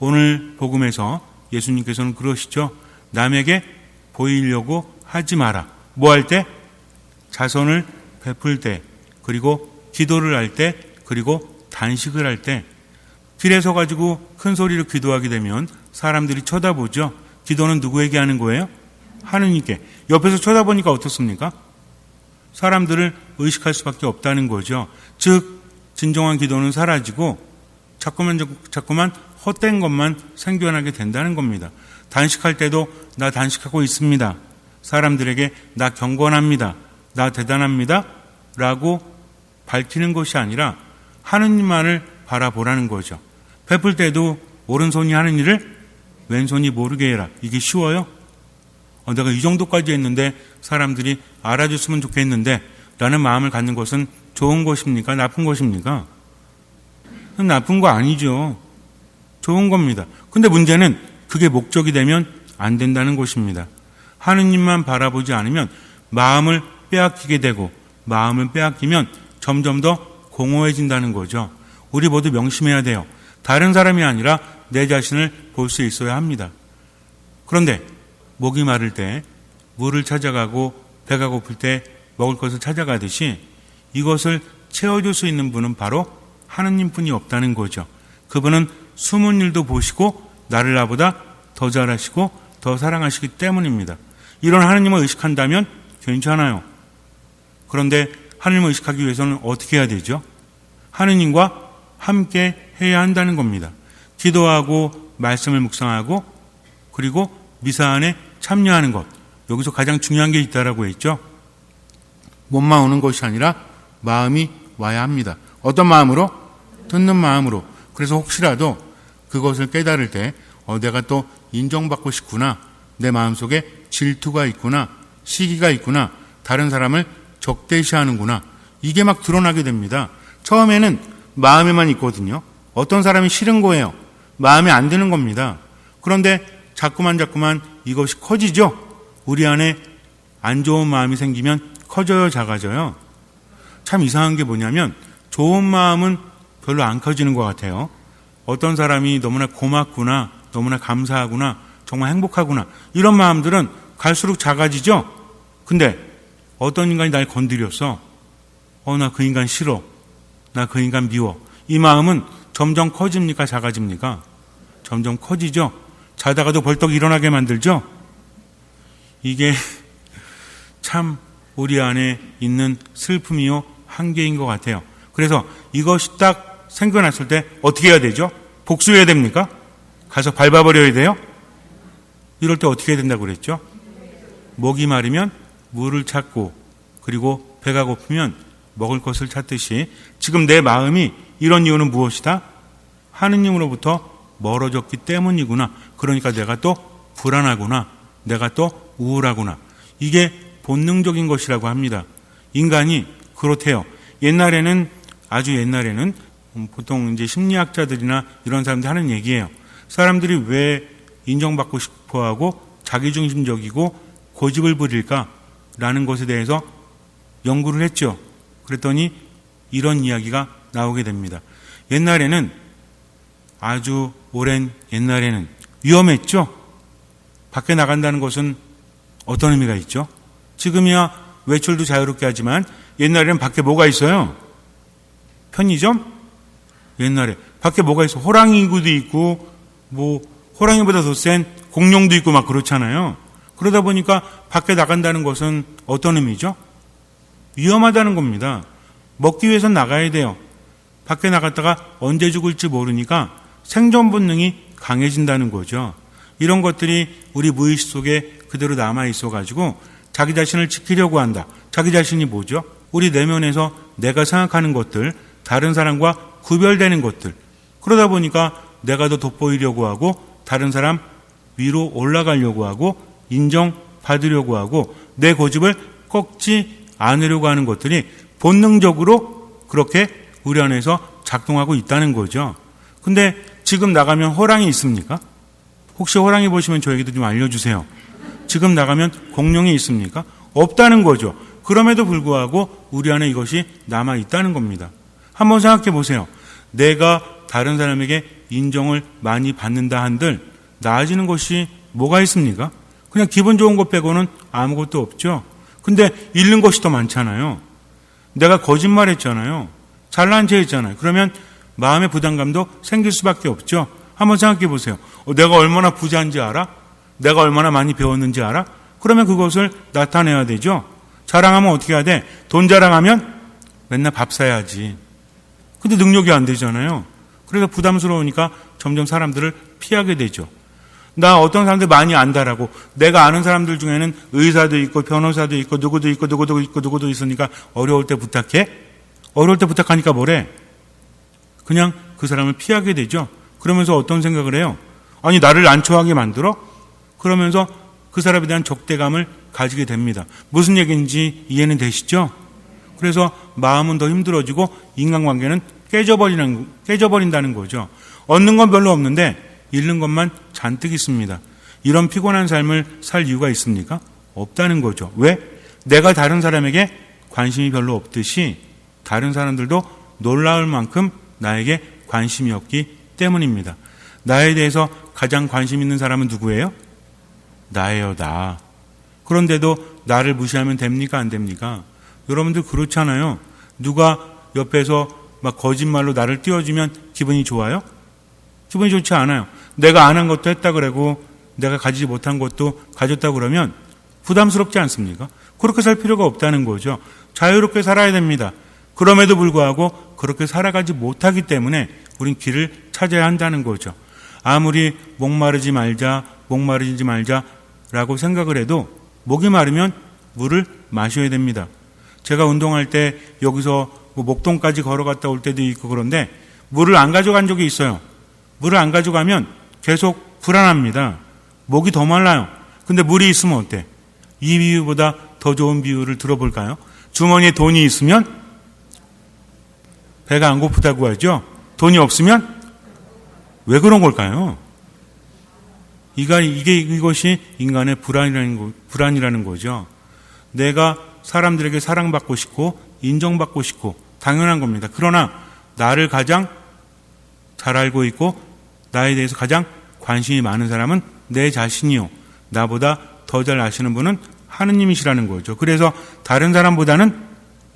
오늘 복음에서 예수님께서는 그러시죠. 남에게 보이려고 하지 마라. 뭐 할 때? 자선을 베풀 때, 그리고 기도를 할 때, 그리고 단식을 할 때, 길에 서 가지고 큰 소리로 기도하게 되면 사람들이 쳐다보죠. 기도는 누구에게 하는 거예요? 하느님께. 옆에서 쳐다보니까 어떻습니까? 사람들을 의식할 수밖에 없다는 거죠. 즉, 진정한 기도는 사라지고 자꾸만 자꾸만 헛된 것만 생겨나게 된다는 겁니다. 단식할 때도 나 단식하고 있습니다. 사람들에게 나 경건합니다. 나 대단합니다. 라고 밝히는 것이 아니라 하느님만을 바라보라는 거죠. 베풀 때도 오른손이 하는 일을 왼손이 모르게 해라. 이게 쉬워요? 어, 내가 이 정도까지 했는데 사람들이 알아줬으면 좋겠는데 라는 마음을 갖는 것은 좋은 것입니까? 나쁜 것입니까? 나쁜 거 아니죠. 좋은 겁니다. 근데 문제는 그게 목적이 되면 안 된다는 것입니다. 하느님만 바라보지 않으면 마음을 빼앗기게 되고 마음을 빼앗기면 점점 더 공허해진다는 거죠. 우리 모두 명심해야 돼요. 다른 사람이 아니라 내 자신을 볼 수 있어야 합니다. 그런데 목이 마를 때 물을 찾아가고 배가 고플 때 먹을 것을 찾아가듯이 이것을 채워줄 수 있는 분은 바로 하느님뿐이 없다는 거죠. 그분은 숨은 일도 보시고 나를 나보다 더 잘하시고 더 사랑하시기 때문입니다. 이런 하느님을 의식한다면 괜찮아요. 그런데 하느님을 의식하기 위해서는 어떻게 해야 되죠? 하느님과 함께 해야 한다는 겁니다. 기도하고 말씀을 묵상하고 그리고 미사 안에 참여하는 것. 여기서 가장 중요한 게 있다라고 했죠. 몸만 오는 것이 아니라 마음이 와야 합니다. 어떤 마음으로? 듣는 마음으로. 그래서 혹시라도 그것을 깨달을 때 어, 내가 또 인정받고 싶구나. 내 마음속에 질투가 있구나. 시기가 있구나. 다른 사람을 적대시하는구나. 이게 막 드러나게 됩니다. 처음에는 마음에만 있거든요. 어떤 사람이 싫은 거예요. 마음에 안 드는 겁니다. 그런데 자꾸만 자꾸만 이것이 커지죠. 우리 안에 안 좋은 마음이 생기면 커져요, 작아져요. 참 이상한 게 뭐냐면 좋은 마음은 별로 안 커지는 것 같아요. 어떤 사람이 너무나 고맙구나, 너무나 감사하구나, 정말 행복하구나 이런 마음들은 갈수록 작아지죠. 근데 어떤 인간이 날 건드렸어. 어, 나 그 인간 싫어. 나 그 인간 미워. 이 마음은 점점 커집니까? 작아집니까? 점점 커지죠? 자다가도 벌떡 일어나게 만들죠? 이게 참 우리 안에 있는 슬픔이요, 한계인 것 같아요. 그래서 이것이 딱 생겨났을 때 어떻게 해야 되죠? 복수해야 됩니까? 가서 밟아버려야 돼요? 이럴 때 어떻게 해야 된다고 그랬죠? 목이 마르면 물을 찾고 그리고 배가 고프면 먹을 것을 찾듯이 지금 내 마음이 이런 이유는 무엇이다? 하느님으로부터 멀어졌기 때문이구나. 그러니까 내가 또 불안하구나. 내가 또 우울하구나. 이게 본능적인 것이라고 합니다. 인간이 그렇대요. 옛날에는 아주 옛날에는 보통 이제 심리학자들이나 이런 사람들이 하는 얘기예요. 사람들이 왜 인정받고 싶어 하고 자기중심적이고 고집을 부릴까라는 것에 대해서 연구를 했죠. 그랬더니 이런 이야기가 나오게 됩니다. 옛날에는 아주 오랜 옛날에는 위험했죠. 밖에 나간다는 것은 어떤 의미가 있죠? 지금이야 외출도 자유롭게 하지만 옛날에는 밖에 뭐가 있어요? 편의점? 옛날에 밖에 뭐가 있어? 호랑이 구도 있고 뭐 호랑이보다 더 센 공룡도 있고 막 그렇잖아요. 그러다 보니까 밖에 나간다는 것은 어떤 의미죠? 위험하다는 겁니다. 먹기 위해서 나가야 돼요. 밖에 나갔다가 언제 죽을지 모르니까 생존 본능이 강해진다는 거죠. 이런 것들이 우리 무의식 속에 그대로 남아 있어 가지고 자기 자신을 지키려고 한다. 자기 자신이 뭐죠? 우리 내면에서 내가 생각하는 것들, 다른 사람과 구별되는 것들. 그러다 보니까 내가 더 돋보이려고 하고 다른 사람 위로 올라가려고 하고 인정받으려고 하고 내 고집을 꺾지 않으려고 하는 것들이 본능적으로 그렇게 우리 안에서 작동하고 있다는 거죠. 근데 지금 나가면 호랑이 있습니까? 혹시 호랑이 보시면 저에게도 좀 알려주세요. 지금 나가면 공룡이 있습니까? 없다는 거죠. 그럼에도 불구하고 우리 안에 이것이 남아 있다는 겁니다. 한번 생각해 보세요. 내가 다른 사람에게 인정을 많이 받는다 한들 나아지는 것이 뭐가 있습니까? 그냥 기분 좋은 것 빼고는 아무것도 없죠. 근데 잃는 것이 더 많잖아요. 내가 거짓말 했잖아요. 잘난 체 했잖아요. 그러면 마음의 부담감도 생길 수밖에 없죠. 한번 생각해 보세요. 어, 내가 얼마나 부자인지 알아? 내가 얼마나 많이 배웠는지 알아? 그러면 그것을 나타내야 되죠. 자랑하면 어떻게 해야 돼? 돈 자랑하면 맨날 밥 사야지. 근데 능력이 안 되잖아요. 그래서 부담스러우니까 점점 사람들을 피하게 되죠. 나 어떤 사람들 많이 안다라고 내가 아는 사람들 중에는 의사도 있고 변호사도 있고 누구도 있고 누구도 있고 누구도 있으니까 어려울 때 부탁해? 어려울 때 부탁하니까 뭐래? 그냥 그 사람을 피하게 되죠. 그러면서 어떤 생각을 해요? 아니 나를 안초하게 만들어? 그러면서 그 사람에 대한 적대감을 가지게 됩니다. 무슨 얘기인지 이해는 되시죠? 그래서 마음은 더 힘들어지고 인간관계는 깨져버리는, 깨져버린다는 거죠. 얻는 건 별로 없는데 잃는 것만 잔뜩 있습니다. 이런 피곤한 삶을 살 이유가 있습니까? 없다는 거죠. 왜? 내가 다른 사람에게 관심이 별로 없듯이 다른 사람들도 놀라울 만큼 나에게 관심이 없기 때문입니다. 나에 대해서 가장 관심 있는 사람은 누구예요? 나예요, 나. 그런데도 나를 무시하면 됩니까? 안 됩니까? 여러분들 그렇잖아요. 누가 옆에서 막 거짓말로 나를 띄워주면 기분이 좋아요? 기분이 좋지 않아요. 내가 안 한 것도 했다 그러고 내가 가지지 못한 것도 가졌다 그러면 부담스럽지 않습니까? 그렇게 살 필요가 없다는 거죠. 자유롭게 살아야 됩니다. 그럼에도 불구하고 그렇게 살아가지 못하기 때문에 우린 길을 찾아야 한다는 거죠. 아무리 목마르지 말자, 목마르지 말자라고 생각을 해도 목이 마르면 물을 마셔야 됩니다. 제가 운동할 때 여기서 뭐 목동까지 걸어갔다 올 때도 있고 그런데 물을 안 가져간 적이 있어요. 물을 안 가져가면 계속 불안합니다. 목이 더 말라요. 근데 물이 있으면 어때? 이 비유보다 더 좋은 비유를 들어볼까요? 주머니에 돈이 있으면 배가 안 고프다고 하죠. 돈이 없으면 왜 그런 걸까요? 이게 이것이 인간의 불안이라는 거, 불안이라는 거죠. 내가 사람들에게 사랑받고 싶고 인정받고 싶고 당연한 겁니다. 그러나 나를 가장 잘 알고 있고 나에 대해서 가장 관심이 많은 사람은 내 자신이요. 나보다 더 잘 아시는 분은 하느님이시라는 거죠. 그래서 다른 사람보다는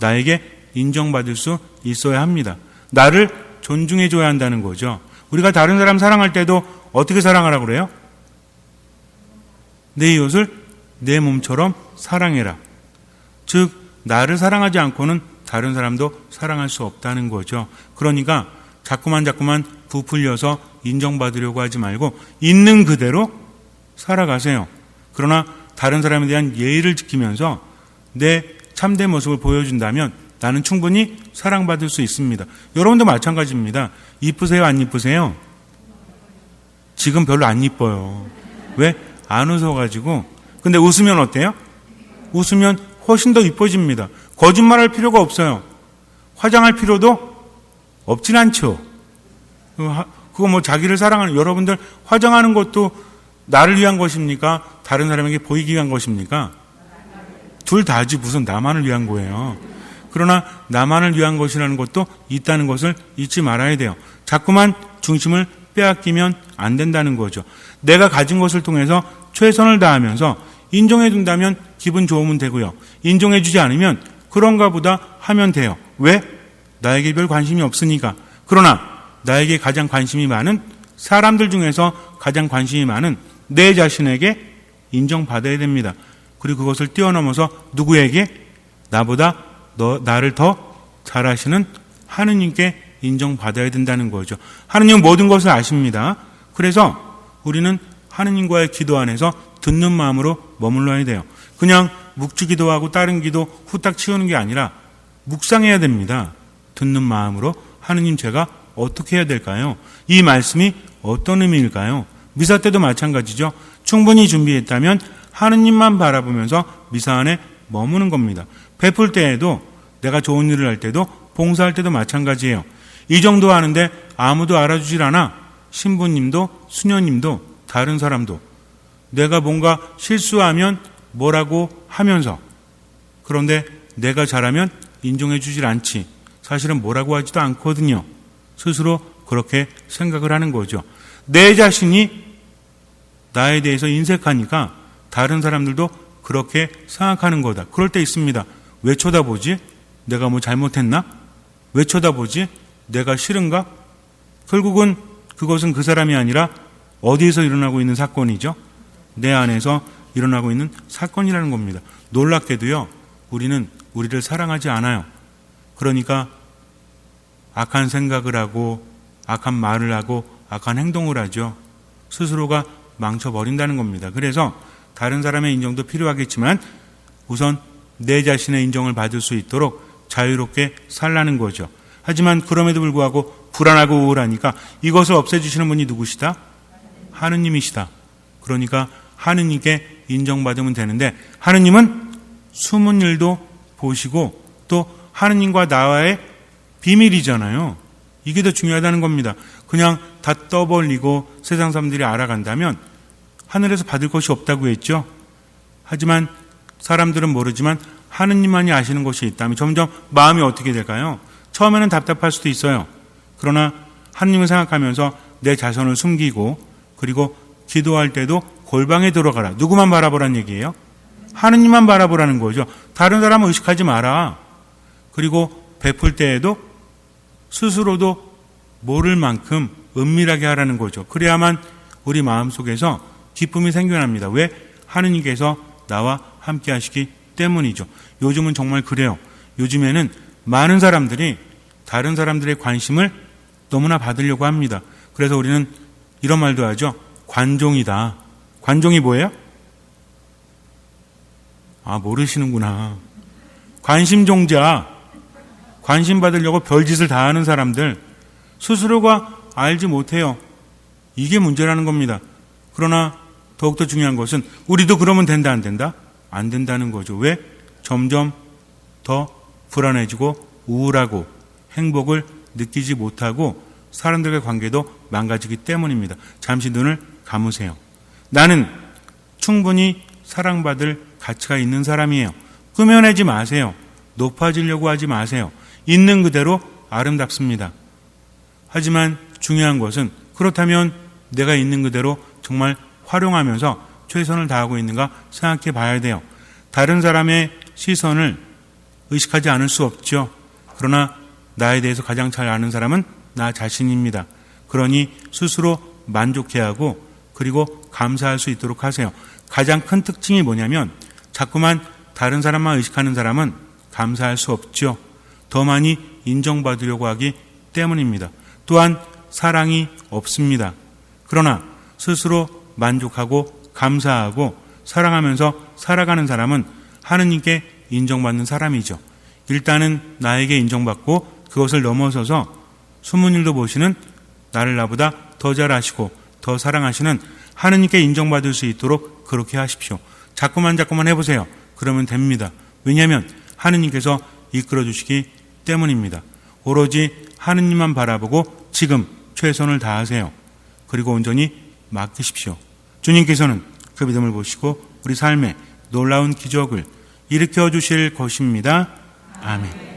나에게 인정받을 수 있어야 합니다. 나를 존중해 줘야 한다는 거죠. 우리가 다른 사람 사랑할 때도 어떻게 사랑하라고 그래요? 내 이웃을 내 몸처럼 사랑해라. 즉, 나를 사랑하지 않고는 다른 사람도 사랑할 수 없다는 거죠. 그러니까 자꾸만 자꾸만 부풀려서 인정받으려고 하지 말고 있는 그대로 살아가세요. 그러나 다른 사람에 대한 예의를 지키면서 내 참된 모습을 보여준다면 나는 충분히 사랑받을 수 있습니다. 여러분도 마찬가지입니다. 이쁘세요? 안 이쁘세요? 지금 별로 안 이뻐요. 왜? 안 웃어가지고. 근데 웃으면 어때요? 웃으면 훨씬 더 이뻐집니다. 거짓말할 필요가 없어요. 화장할 필요도 없진 않죠. 그거 뭐 자기를 사랑하는 여러분들 화장하는 것도 나를 위한 것입니까? 다른 사람에게 보이기 위한 것입니까? 둘 다지 무슨 나만을 위한 거예요. 그러나 나만을 위한 것이라는 것도 있다는 것을 잊지 말아야 돼요. 자꾸만 중심을 빼앗기면 안 된다는 거죠. 내가 가진 것을 통해서 최선을 다하면서 인정해 준다면 기분 좋으면 되고요. 인정해 주지 않으면 그런가 보다 하면 돼요. 왜? 나에게 별 관심이 없으니까. 그러나 나에게 가장 관심이 많은 사람들 중에서 가장 관심이 많은 내 자신에게 인정받아야 됩니다. 그리고 그것을 뛰어넘어서 누구에게 나보다 너, 나를 더 잘하시는 하느님께 인정받아야 된다는 거죠. 하느님 모든 것을 아십니다. 그래서 우리는 하느님과의 기도 안에서 듣는 마음으로 머물러야 돼요. 그냥 묵주 기도 하고 다른 기도 후딱 치우는 게 아니라 묵상해야 됩니다. 듣는 마음으로 하느님 제가 어떻게 해야 될까요? 이 말씀이 어떤 의미일까요? 미사 때도 마찬가지죠. 충분히 준비했다면 하느님만 바라보면서 미사 안에 머무는 겁니다. 베풀 때에도 내가 좋은 일을 할 때도 봉사할 때도 마찬가지예요. 이 정도 하는데 아무도 알아주질 않아. 신부님도 수녀님도 다른 사람도 내가 뭔가 실수하면 뭐라고 하면서 그런데 내가 잘하면 인정해 주질 않지. 사실은 뭐라고 하지도 않거든요. 스스로 그렇게 생각을 하는 거죠. 내 자신이 나에 대해서 인색하니까 다른 사람들도 그렇게 생각하는 거다. 그럴 때 있습니다. 왜 쳐다보지? 내가 뭐 잘못했나? 왜 쳐다보지? 내가 싫은가? 결국은 그것은 그 사람이 아니라 어디에서 일어나고 있는 사건이죠? 내 안에서 일어나고 있는 사건이라는 겁니다. 놀랍게도요, 우리는 우리를 사랑하지 않아요. 그러니까 악한 생각을 하고, 악한 말을 하고, 악한 행동을 하죠. 스스로가 망쳐버린다는 겁니다. 그래서 다른 사람의 인정도 필요하겠지만 우선 내 자신의 인정을 받을 수 있도록 자유롭게 살라는 거죠. 하지만 그럼에도 불구하고 불안하고 우울하니까 이것을 없애주시는 분이 누구시다? 하느님이시다. 그러니까 하느님께 인정받으면 되는데 하느님은 숨은 일도 보시고 또 하느님과 나와의 비밀이잖아요. 이게 더 중요하다는 겁니다. 그냥 다 떠벌리고 세상 사람들이 알아간다면 하늘에서 받을 것이 없다고 했죠. 하지만 사람들은 모르지만 하느님만이 아시는 것이 있다면 점점 마음이 어떻게 될까요? 처음에는 답답할 수도 있어요. 그러나 하느님을 생각하면서 내 자손을 숨기고 그리고 기도할 때도 골방에 들어가라. 누구만 바라보란 얘기예요? 하느님만 바라보라는 거죠. 다른 사람은 의식하지 마라. 그리고 베풀 때에도 스스로도 모를 만큼 은밀하게 하라는 거죠. 그래야만 우리 마음 속에서 기쁨이 생겨납니다. 왜? 하느님께서 나와 함께 하시기 때문이죠. 요즘은 정말 그래요. 요즘에는 많은 사람들이 다른 사람들의 관심을 너무나 받으려고 합니다. 그래서 우리는 이런 말도 하죠. 관종이다. 관종이 뭐예요? 아, 모르시는구나. 관심종자. 관심 받으려고 별짓을 다 하는 사람들. 스스로가 알지 못해요. 이게 문제라는 겁니다. 그러나 더욱더 중요한 것은 우리도 그러면 된다, 안 된다? 안 된다는 거죠. 왜? 점점 더 불안해지고 우울하고 행복을 느끼지 못하고 사람들과의 관계도 망가지기 때문입니다. 잠시 눈을 감으세요. 나는 충분히 사랑받을 가치가 있는 사람이에요. 꾸며내지 마세요. 높아지려고 하지 마세요. 있는 그대로 아름답습니다. 하지만 중요한 것은 그렇다면 내가 있는 그대로 정말 활용하면서 최선을 다하고 있는가 생각해 봐야 돼요. 다른 사람의 시선을 의식하지 않을 수 없죠. 그러나 나에 대해서 가장 잘 아는 사람은 나 자신입니다. 그러니 스스로 만족해야 하고 그리고 감사할 수 있도록 하세요. 가장 큰 특징이 뭐냐면 자꾸만 다른 사람만 의식하는 사람은 감사할 수 없죠. 더 많이 인정받으려고 하기 때문입니다. 또한 사랑이 없습니다. 그러나 스스로 만족하고 감사하고 사랑하면서 살아가는 사람은 하느님께 인정받는 사람이죠. 일단은 나에게 인정받고 그것을 넘어서서 숨은 일도 보시는 나를 나보다 더 잘 아시고 더 사랑하시는 하느님께 인정받을 수 있도록 그렇게 하십시오. 자꾸만 자꾸만 해보세요. 그러면 됩니다. 왜냐하면 하느님께서 이끌어 주시기 때문입니다. 오로지 하느님만 바라보고 지금 최선을 다하세요. 그리고 온전히 맡기십시오. 주님께서는 그 믿음을 보시고 우리 삶에 놀라운 기적을 일으켜 주실 것입니다. 아멘.